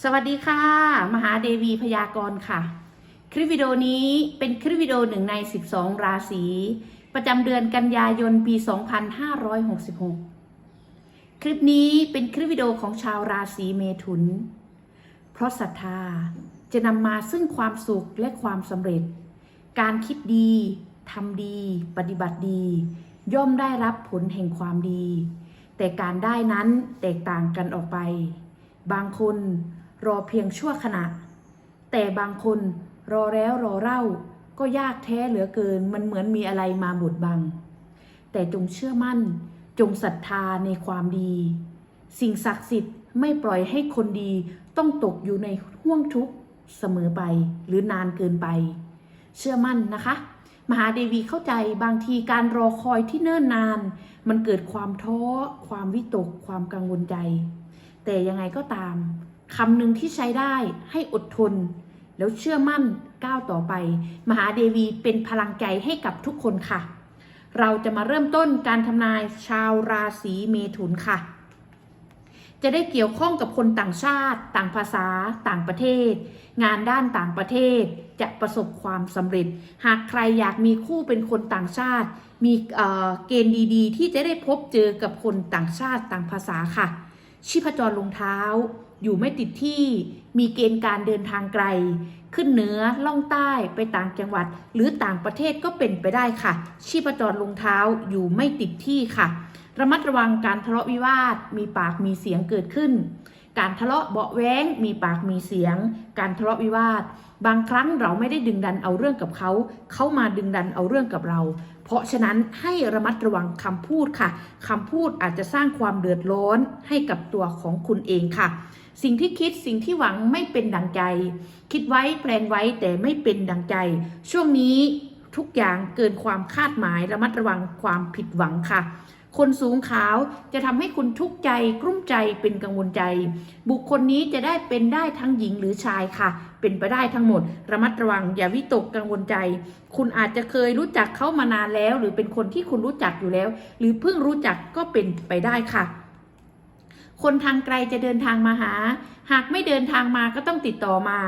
สวัสดีค่ะ มหาเดวีพยากรณ์ค่ะ คลิปวิดีโอนี้เป็นคลิปวิดีโอหนึ่งใน 12 ราศี ประจำเดือนกันยายนปี 2566 คลิปนี้เป็นคลิปวิดีโอของชาวราศีเมถุน เพราะศรัทธาจะนำมาซึ่งความสุขและความสำเร็จ การคิดดีทำดี ปฏิบัติดี ย่อมได้รับผลแห่งความดี แต่การได้นั้นแตกต่างกันออกไป บางคน รอเพียงชั่วขณะ แต่บางคนรอแล้วรอเล่าก็ยากแท้เหลือเกินมันเหมือนมีอะไรมาบดบัง แต่จงเชื่อมั่น จงศรัทธาในความดี สิ่งศักดิ์สิทธิ์ไม่ปล่อยให้คนดีต้องตกอยู่ในห่วงทุกข์เสมอไปหรือนานเกินไป เชื่อมั่นนะคะ มหาเดวีเข้าใจบางทีการรอคอยที่เนิ่นนาน มันเกิดความท้อความวิตกความกังวลใจ แต่ยังไงก็ตาม คำหนึ่งที่ใช้ได้ให้อดทน แล้วเชื่อมั่นก้าวต่อไป มหาเดวีเป็นพลังใจให้กับทุกคนค่ะ เราจะมาเริ่มต้นการทำนายชาวราศีเมถุนค่ะ จะได้เกี่ยวข้องกับคนต่างชาติ ต่างภาษา ต่างประเทศ งานด้านต่างประเทศจะประสบความสำเร็จ หากใครอยากมีคู่เป็นคนต่างชาติ มีเเกณฑ์ดีๆ ที่จะได้พบเจอกับคนต่างชาติต่างภาษาค่ะ ชีพจรลงเท้า อยู่ไม่ติดที่มีเกณฑ์การเดินทางไกล ขึ้นเหนือล่องใต้ไปต่างจังหวัด หรือต่างประเทศก็เป็นไปได้ค่ะ ชีพจรลงเท้าอยู่ไม่ติดที่ค่ะ ระมัดระวังการทะเลาะวิวาทมีปากมีเสียงเกิดขึ้น การทะเลาะเบาแว้งมีปากมีเสียง การทะเลาะวิวาท บางครั้งเราไม่ได้ดึงดันเอาเรื่องกับเขา เขามาดึงดันเอาเรื่องกับเรา เพราะฉะนั้นให้ระมัดระวังคำพูดค่ะคำพูดอาจจะสร้างความเดือดร้อนให้กับตัวของคุณเองค่ะ สิ่งที่คิดสิ่งที่หวังไม่เป็นดังใจ คิดไว้แพลนไว้แต่ไม่เป็นดังใจ ช่วงนี้ทุกอย่างเกินความคาดหมายระมัดระวังความผิดหวังค่ะ คนสูงขาวจะทำให้คุณทุกข์ใจกลุ้มใจเป็นกังวลใจ บุคคลนี้จะได้เป็นได้ทั้งหญิงหรือชายค่ะ เป็นไปได้ทั้งหมด ระมัดระวังอย่าวิตกกังวลใจ คุณอาจจะเคยรู้จักเขามานานแล้ว หรือเป็นคนที่คุณรู้จักอยู่แล้ว หรือเพิ่งรู้จักก็เป็นไปได้ค่ะคนทางไกลจะเดินทางมาหา หากไม่เดินทางมาก็ต้องติดต่อมา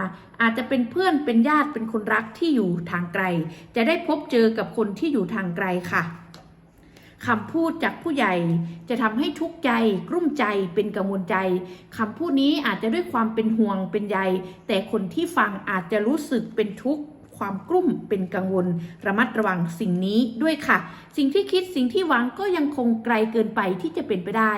อาจจะเป็นเพื่อนเป็นญาติเป็นคนรักที่อยู่ทางไกล จะได้พบเจอกับคนที่อยู่ทางไกลค่ะ คำพูดจากผู้ใหญ่จะทำให้ทุกข์ใจ กรุ่มใจเป็นกังวลใจคำพูดนี้อาจจะด้วยความเป็นห่วงเป็นใยแต่คนที่ฟังอาจจะรู้สึกเป็นทุกข์ ความกลุ้มเป็นกังวล ระมัดระวังสิ่งนี้ด้วยค่ะ สิ่งที่คิดสิ่งที่หวังก็ยังคงไกลเกินไปที่จะเป็นไปได้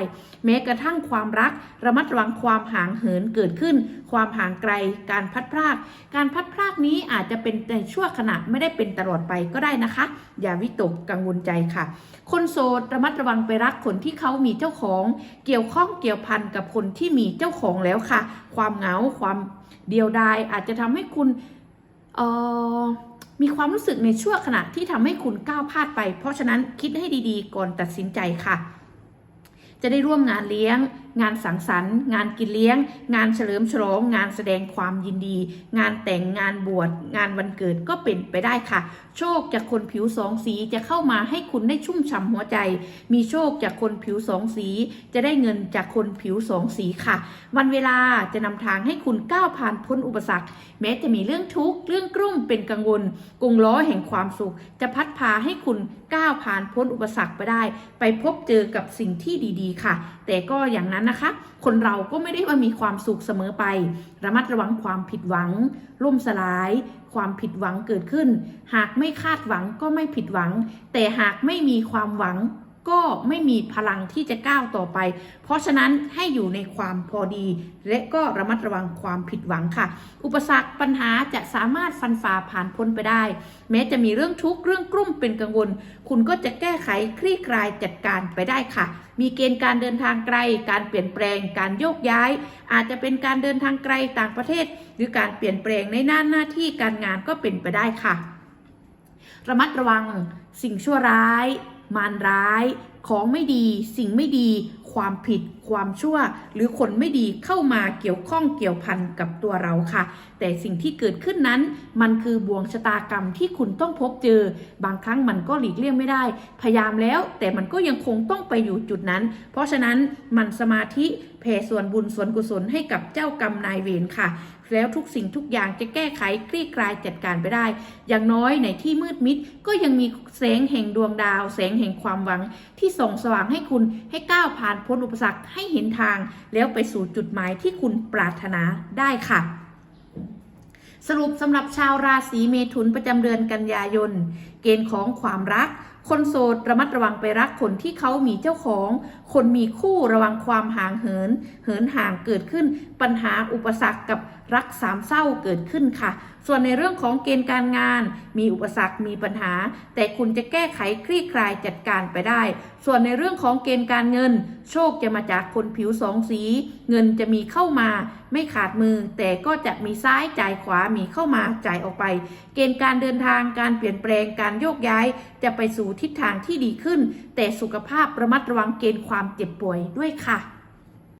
แม้กระทั่งความรัก ระมัดระวังความห่างเหินเกิดขึ้น ความห่างไกล การพัดพราก การพัดพรากนี้อาจจะเป็นในชั่วขณะไม่ได้เป็นตลอดไปก็ได้นะคะ อย่าวิตกกังวลใจค่ะ คนโสดระมัดระวังไปรักคนที่เขามีเจ้าของ เกี่ยวข้องเกี่ยวพันกับคนที่มีเจ้าของแล้วค่ะ ความเหงาความเดียวดายอาจจะทำให้คุณ มีความรู้สึกในช่วงขณะที่ทำให้คุณก้าวพลาดไป เพราะฉะนั้นคิดให้ดีๆ ก่อนตัดสินใจค่ะ จะได้ร่วมงานเลี้ยง งานสังสรรค์ งานกินเลี้ยง งานเฉลิมฉลอง งานแสดงความยินดี งานแต่งงานบวชงานวันเกิดก็เป็นไปได้ค่ะ โชคจากคนผิวสองสีจะเข้ามาให้คุณได้ชุ่มฉ่ำหัวใจ มีโชคจากคนผิวสองสี จะได้เงินจากคนผิวสองสีค่ะ วันเวลาจะนำทางให้คุณก้าวผ่านพ้นอุปสรรค แม้จะมีเรื่องทุกข์เรื่องกลุ้มเป็นกังวลกงล้อแห่งความสุข จะพัดพาให้คุณก้าวผ่านพ้นอุปสรรคไปได้ ไปพบเจอกับสิ่งที่ดี ๆ ค่ะ แต่ก็อย่างนั้นนะคะ คนเราก็ไม่ได้ว่ามีความสุขเสมอไป ระมัดระวังความผิดหวัง ล่มสลาย ความผิดหวังเกิดขึ้น หากไม่คาดหวังก็ไม่ผิดหวัง แต่หากไม่มีความหวัง ก็ไม่มีพลังที่จะก้าวต่อไป เพราะฉะนั้นให้อยู่ในความพอดี และก็ระมัดระวังความผิดหวังค่ะ อุปสรรคปัญหาจะสามารถฟันฝ่าผ่านพ้นไปได้ แม้จะมีเรื่องทุกข์เรื่องกลุ้มเป็นกังวล คุณก็จะแก้ไขคลี่คลายจัดการไปได้ค่ะ มีเกณฑ์การเดินทางไกล การเปลี่ยนแปลง การโยกย้าย อาจจะเป็นการเดินทางไกลต่างประเทศ หรือการเปลี่ยนแปลงในหน้าหน้าที่การงานก็เป็นไปได้ค่ะ ระมัดระวังสิ่งชั่วร้าย มารร้าย ของไม่ดี สิ่งไม่ดี ความผิด ความชั่ว หรือคนไม่ดีเข้ามาเกี่ยวข้องเกี่ยวพันกับตัวเราค่ะ แต่สิ่งที่เกิดขึ้นนั้น มันคือบ่วงชะตากรรมที่คุณต้องพบเจอ บางครั้งมันก็หลีกเลี่ยงไม่ได้ พยายามแล้ว แต่มันก็ยังคงต้องไปอยู่จุดนั้น เพราะฉะนั้นมันสมาธิแผ่ส่วนบุญส่วนกุศลให้กับเจ้ากรรมนายเวรค่ะแล้วทุกสิ่งทุกอย่างจะแก้ไขคลี่คลายจัดการไปได้ อย่างน้อยในที่มืดมิดก็ยังมีแสงแห่งดวงดาว แสงแห่งความหวังที่ส่องสว่างให้คุณให้ก้าวผ่านพ้นอุปสรรคให้เห็นทางแล้วไปสู่จุดหมายที่คุณปรารถนาได้ค่ะ สรุปสำหรับชาวราศีเมถุนประจำเดือนกันยายน เกณฑ์ของความรัก คนโสดระมัดระวังไปรักคนที่เขามีเจ้าของ คนมีคู่ระวังความห่างเหิน เหินห่างเกิดขึ้น ปัญหาอุปสรรคกับรักสามเศร้าเกิดขึ้นค่ะ ส่วนในเรื่องของเกณฑ์การงาน มีอุปสรรคมีปัญหา แต่คุณจะแก้ไขคลี่คลายจัดการไปได้ ส่วนในเรื่องของเกณฑ์การเงิน โชคจะมาจากคนผิวสองสี เงินจะมีเข้ามา ไม่ขาดมือ แต่ก็จะมีซ้ายจ่ายขวามีเข้ามาจ่ายออกไป เกณฑ์การเดินทางการเปลี่ยนแปลงการโยกย้าย จะไปสู่ทิศทางที่ดีขึ้น แต่สุขภาพระมัดระวังเกณฑ์ความเจ็บป่วยด้วยค่ะ